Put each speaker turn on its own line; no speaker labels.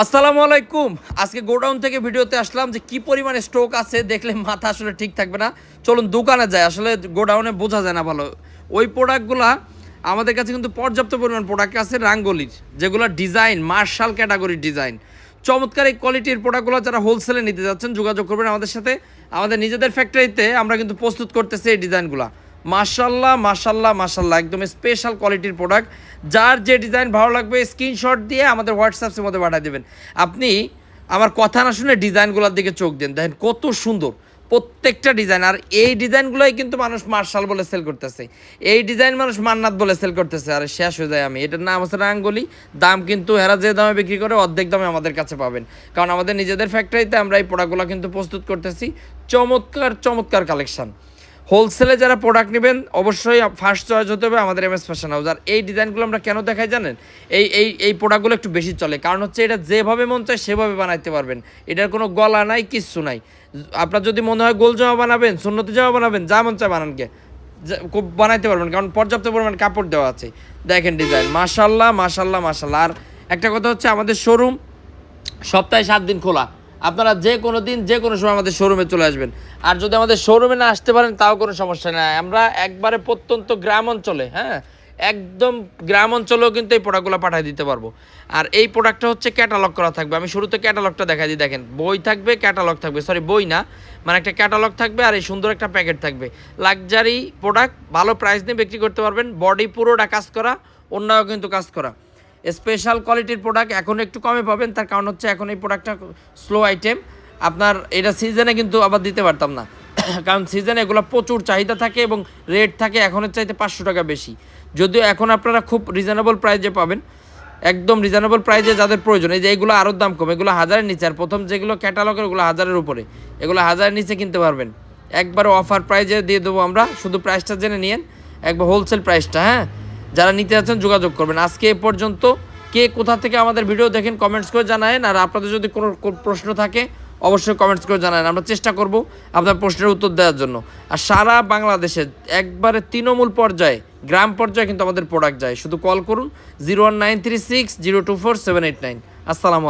আসসালামু আলাইকুম। আজকে গোডাউন থেকে ভিডিওতে আসলাম যে কি পরিমাণে স্টক আছে, দেখলে মাথা আসলে ঠিক থাকবে না। চলুন দোকানে যায় আসলে গোডাউনে বোঝা যায় না ভালো। ওই প্রোডাক্টগুলা আমাদের কাছে কিন্তু পর্যাপ্ত পরিমাণ প্রোডাক্ট আছে রাঙ্গলির, যেগুলো ডিজাইন মার্শাল ক্যাটাগরির ডিজাইন চমৎকার এই কোয়ালিটির প্রোডাক্টগুলো যারা হোলসেলে নিতে যাচ্ছেন, যোগাযোগ করবেন আমাদের সাথে। আমাদের নিজেদের ফ্যাক্টরিতে আমরা কিন্তু প্রস্তুত করতেছি এই ডিজাইনগুলো মাশাল্লাহ মাশাল্লাহ মাশাল্লাহ একদম স্পেশাল কোয়ালিটির প্রোডাক্ট যার যে ডিজাইন ভালো লাগবে স্ক্রিনশট দিয়ে আমাদের হোয়াটসঅ্যাপের মধ্যে পাঠিয়ে দেবেন। আপনি আমার কথা না শুনে ডিজাইনগুলোর দিকে চোখ দেন। দেখেন কত সুন্দর। প্রত্যেকটা ডিজাইন আর এই ডিজাইনগুলোই কিন্তু মানুষ মার্শাল বলে সেল করতেছে। এই ডিজাইন মানুষ মান্নাত বলে সেল করতেছে। আর শেষ হয়ে যায় আমি। এটার নাম হচ্ছে রাঙ্গলি। দাম কিন্তু এরা যে দামে বিক্রি করে, অর্ধেক দামে আমাদের কাছে পাবেন। কারণ আমাদের নিজেদের ফ্যাক্টরিতে আমরা এই প্রোডাক্টগুলো কিন্তু প্রস্তুত করতেছি। চমৎকার চমৎকার কালেকশন হোলসেলে যারা প্রোডাক্ট নেবেন, অবশ্যই ফার্স্ট চয়েস হতে হবে আমাদের এম এস ফ্যাশন হাউস আর এই ডিজাইনগুলো আমরা কেন দেখাই জানেন? এই এই এই প্রোডাক্টগুলো একটু বেশি চলে। কারণ হচ্ছে এটা যেভাবে মন চায় সেভাবে বানাইতে পারবেন। এটার কোনো গলা নাই, কিচ্ছু নাই। আপনার যদি মনে হয় গোল জামা বানাবেন, সুন্নতি জামা বানাবেন, যা মন চায় বানানকে খুব বানাইতে পারবেন, কারণ পর্যাপ্ত পরিমাণ কাপড় দেওয়া আছে। দেখেন ডিজাইন মাশাল্লাহ মাশাল্লাহ মাশাল্লাহ আর একটা কথা হচ্ছে আমাদের শোরুম সপ্তাহে সাত দিন খোলা। আপনারা যে কোনো দিন, যে কোনো সময় আমাদের শোরুমে চলে আসবেন। আর যদি আমাদের শোরুমে না আসতে পারেন, তাও কোনো সমস্যা নাই। আমরা একবারে প্রত্যন্ত গ্রাম অঞ্চলে হ্যাঁ? একদম গ্রাম অঞ্চলেও কিন্তু এই প্রোডাক্টগুলো পাঠিয়ে দিতে পারব। আর এই প্রোডাক্টটা হচ্ছে ক্যাটালগ করা থাকবে। আমি শুরুতে ক্যাটালগটা দেখা দিই, দেখেন। বই থাকবে ক্যাটালগ থাকবে। সরি বই না মানে একটা ক্যাটালগ থাকবে আর এই সুন্দর একটা প্যাকেট থাকবে। লাক্সারি প্রোডাক্ট ভালো প্রাইস নিয়ে বিক্রি করতে পারবেন। বডি পুরোটা কাজ করা, অন্যও কিন্তু কাজ করা। স্পেশাল কোয়ালিটির প্রোডাক্ট এখন একটু কমে পাবেন। তার কারণ হচ্ছে এখন এই প্রোডাক্টটা স্লো আইটেম আপনার এটা সিজনে কিন্তু আবার দিতে পারতাম না। কারণ সিজনে এগুলো প্রচুর চাহিদা থাকে এবং রেট থাকে এখনের চাইতে পাঁচশো টাকা বেশি। যদিও এখন আপনারা খুব রিজনেবল প্রাইজে পাবেন। একদম রিজনেবল প্রাইজে যাদের প্রয়োজন, এই যে এগুলো আরও দাম কম, এগুলো হাজারের নিচে। আর প্রথম যেগুলো ক্যাটালগের ওগুলো হাজারের উপরে। এগুলো হাজারের নিচে কিনতে পারবেন। একবার অফার প্রাইজে দিয়ে দেবো আমরা। শুধু প্রাইসটা জেনে নিয়েন। একবার হোলসেল প্রাইসটা হ্যাঁ? যারা নিতে যাচ্ছেন যোগাযোগ করবেন। আজকে এ পর্যন্ত কে কোথা থেকে আমাদের ভিডিও দেখেন কমেন্টস করে জানায়েন। আর আপনাদের যদি কোনো প্রশ্ন থাকে, অবশ্যই কমেন্টস করে জানান আমরা চেষ্টা করব আপনার প্রশ্নের উত্তর দেওয়ার জন্য। আর সারা বাংলাদেশে একবারে তৃণমূল পর্যায়ে, গ্রাম পর্যায়ে কিন্তু আমাদের প্রোডাক্ট যায়। শুধু কল করুন zero one nine three six zero two four seven eight nine আসসালামু